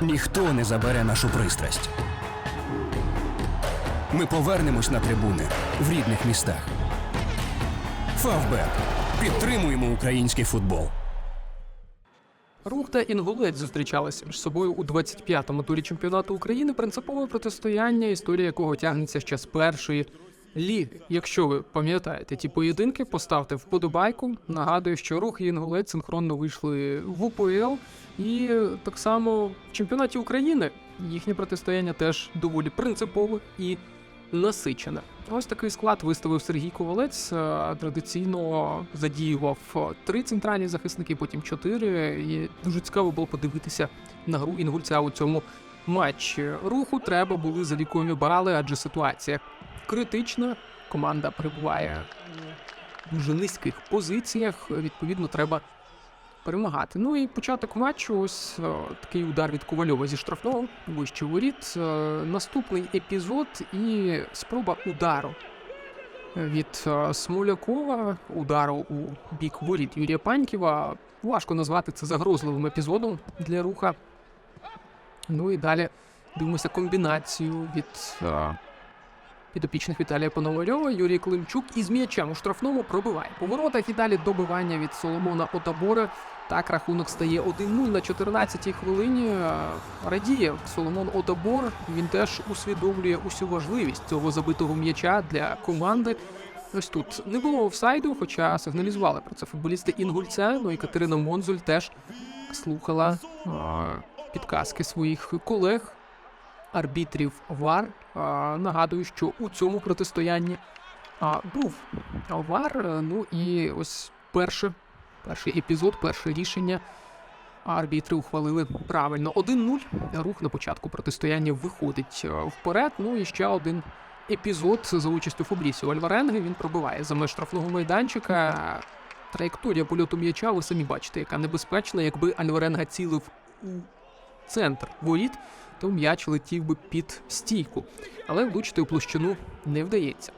Ніхто не забере нашу пристрасть. Ми повернемось на трибуни в рідних містах. Фавбет. Підтримуємо український футбол. Рух та Інгулець зустрічалися між собою у 25-му турі чемпіонату України. Принципове протистояння, історія якого тягнеться ще з першої ліги. Якщо ви пам'ятаєте ті поєдинки, поставте вподобайку. Нагадую, що рух і Інгулець синхронно вийшли в УПЛ, і так само в чемпіонаті України їхнє протистояння теж доволі принципове і насичене. Ось такий склад виставив Сергій Ковалець. Традиційно задіював три центральні захисники, потім чотири. І дуже цікаво було подивитися на гру інгульця у цьому матчі. Руху треба були залікові бали, адже ситуація критична. Команда перебуває у дуже низьких позиціях. Відповідно, треба перемагати. Ну і початок матчу. Ось е, такий удар від Ковальова зі штрафного вище воріт. Е, наступний епізод і спроба удару від е, Смолякова, удару у бік воріт Юрія Паньківа. Важко назвати це загрозливим епізодом для руха. Ну і далі дивимося комбінацію від е, підопічних Віталія Пономарьова. Юрій Климчук із м'ячем у штрафному пробиває по воротах і далі добивання від Соломона Отабора. Так рахунок стає 1-0 на 14-й хвилині. Е, Радіє Соломон Отабор. Він теж усвідомлює усю важливість цього забитого м'яча для команди. Ось тут не було офсайду, хоча сигналізували про це футболісти Інгульця. Ну і Катерина Монзуль теж слухала е, підказки своїх колег, арбітрів ВАР. Нагадую, що у цьому протистоянні був ВАР. Ну і ось перше, перший епізод, перше рішення. Арбітри ухвалили правильно. 1-0. Рух на початку протистояння виходить е, вперед. Ну і ще один епізод за участю Фабрісіо Альваренги. Він пробиває за меж штрафного майданчика. Траєкторія польоту м'яча, ви самі бачите, яка небезпечна. Якби Альваренга цілив у центр воріт, то м'яч летів би під стійку. Але влучити у площину не вдається.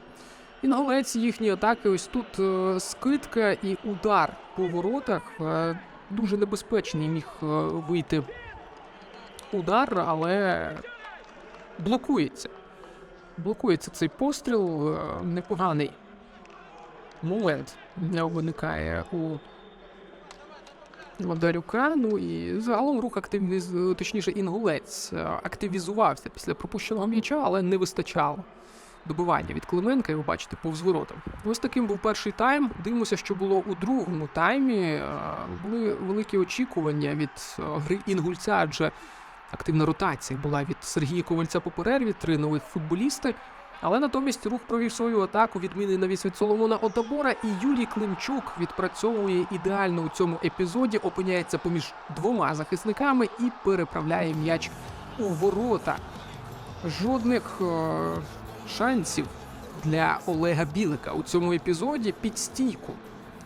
Інголець їхні атаки. Ось тут е, скидка і удар по воротах. Е, дуже небезпечний міг е, вийти удар, але блокується. Блокується цей постріл. е, непоганий момент виникає у Водарюка. Ну і загалом рух активіз... точніше, інгулець е, активізувався після пропущеного м'яча, але не вистачало добивання від Клименка, і ви бачите, повз воротом. Ось таким був перший тайм. Дивимося, що було у другому таймі. Е, Були великі очікування від е, гри інгульця, адже активна ротація була від Сергія Ковальця по перерві, три нових футболісти. Але натомість рух провів свою атаку, відмінний навіс від Соломона Отабора, і Юрій Климчук відпрацьовує ідеально у цьому епізоді, опиняється поміж двома захисниками і переправляє м'яч у ворота. Жодних е, шансів для Олега Білика у цьому епізоді під стійку.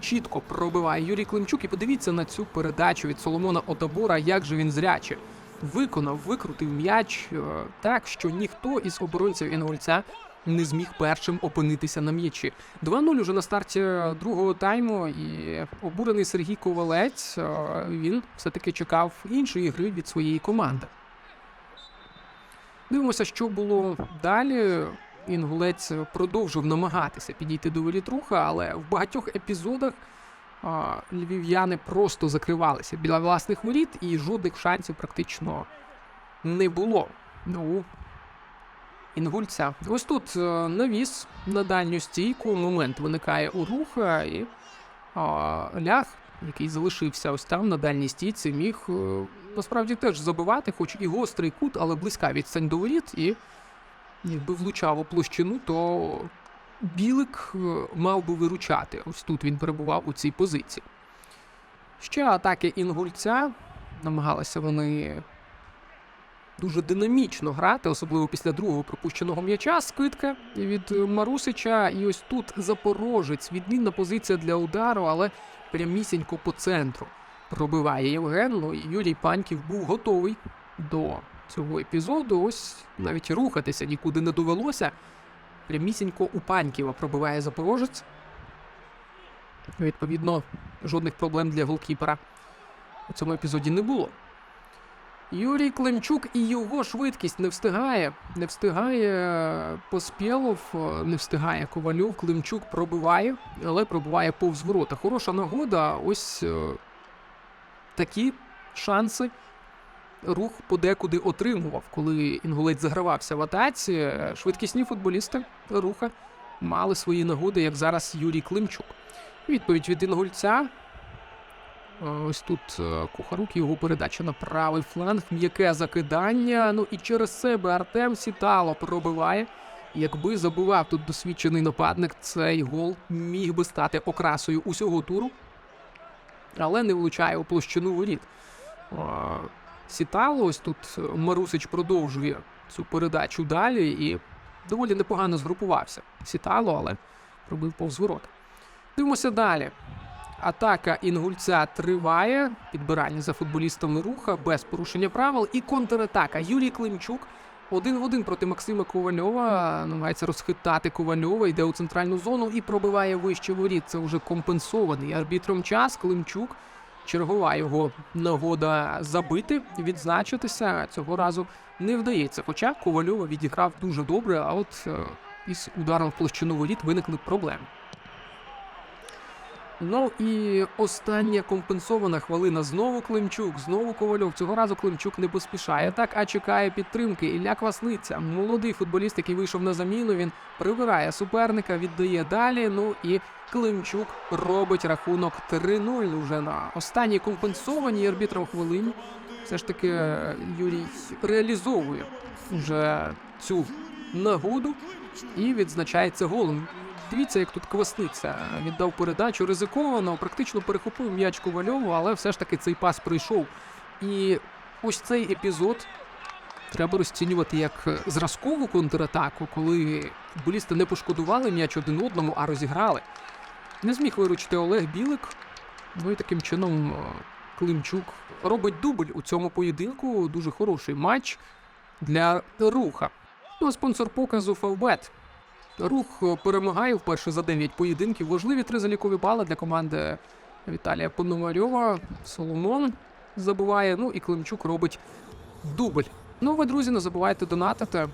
Чітко пробиває Юрій Климчук. І подивіться на цю передачу від Соломона Отабора, як же він зряче виконав, викрутив м'яч е, так, що ніхто із оборонців інгульця не зміг першим опинитися на м'ячі. 2-0 уже на старті другого тайму, і обурений Сергій Ковалець е, він все-таки чекав іншої гри від своєї команди. Дивимося, що було далі. Інгулець продовжив намагатися підійти до воріт руха, але в багатьох епізодах львів'яни просто закривалися біля власних воріт, і жодних шансів практично не було. Ну, інгульця. Ось тут е, навіс на дальню стійку. Момент виникає у руха, і а, ляг, який залишився ось там на дальній стійці, міг е, насправді теж забивати, хоч і гострий кут, але близька відстань до воріт, і якби влучав у площину, то Білик е, мав би виручати. Ось тут він перебував у цій позиції. Ще атаки інгульця. Намагалися вони дуже динамічно грати, особливо після другого пропущеного м'яча. Скидка від е, Марусича. І ось тут Запорожець. Відмінна позиція для удару, але прямісінько по центру пробиває Євген. Ну і Юрій Паньків був готовий до цього епізоду. Ось навіть рухатися нікуди не довелося. Прямісінько у Паньківа пробиває Запорожець. Відповідно, жодних проблем для голкіпера у цьому епізоді не було. Юрій Климчук і його швидкість не встигає. Не встигає Поспєлов, не встигає Ковальов. Климчук пробиває, але пробиває повз ворота. Хороша нагода. Ось е, такі шанси рух подекуди отримував, коли інгулець загравався в атаці. Е, Швидкісні футболісти руха мали свої нагоди, як зараз Юрій Климчук. Відповідь від інгульця. Е, Ось тут е, Кухарук, його передача на правий фланг, м'яке закидання. Ну і через себе Артем Сітало пробиває. Якби забував тут досвідчений нападник, цей гол міг би стати окрасою усього туру, але не влучає у площину воріт. Сітало, ось тут е, Марусич продовжує цю передачу далі і доволі непогано згрупувався. Сітало, але пробив повз ворота. Дивимося далі. Атака інгульця триває. Підбирання за футболістами руха без порушення правил. І контратака. Юрій Климчук один в один проти Максима Ковальова. Намагається розхитати Ковальова, йде у центральну зону і пробиває вище воріт. Це вже компенсований арбітром час. Климчук. Чергова його нагода забити, відзначитися цього разу не вдається. Хоча Ковальова відіграв дуже добре, а от е, із ударом в площину воріт виникли проблеми. Ну і остання компенсована хвилина. Знову Климчук, знову Ковальов. Цього разу Климчук не поспішає так, а чекає підтримки. Ілля Квасниця, молодий футболіст, який вийшов на заміну. Він прибирає суперника, віддає далі. Ну і Климчук робить рахунок 3-0 уже на останній компенсованій арбітром хвилині. Все ж таки е, Юрій реалізовує вже цю нагоду і відзначається голом. Дивіться, як тут квасниця віддав передачу ризиковано, практично перехопив м'яч Ковальову, але все ж таки цей пас прийшов. І ось цей епізод треба розцінювати як зразкову контратаку, коли футболісти не пошкодували м'яч один одному, а розіграли. Не зміг виручити Олег Білик. Ну і таким чином е, Климчук робить дубль у цьому поєдинку. Дуже хороший матч для руха. Ну, а спонсор показу Фавбет. Рух е, перемагає вперше за 9 поєдинків. Важливі три залікові бали для команди Віталія Пономарьова. Соломон забиває. Ну і Климчук робить дубль. Ну, ви, друзі, не забувайте донатити.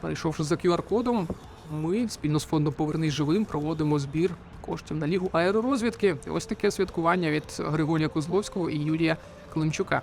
Перейшовши за QR-кодом, ми спільно з фондом Повернись живим проводимо збір коштів на лігу аеророзвідки. Ось таке святкування від Григорія Козловського і Юрія Климчука.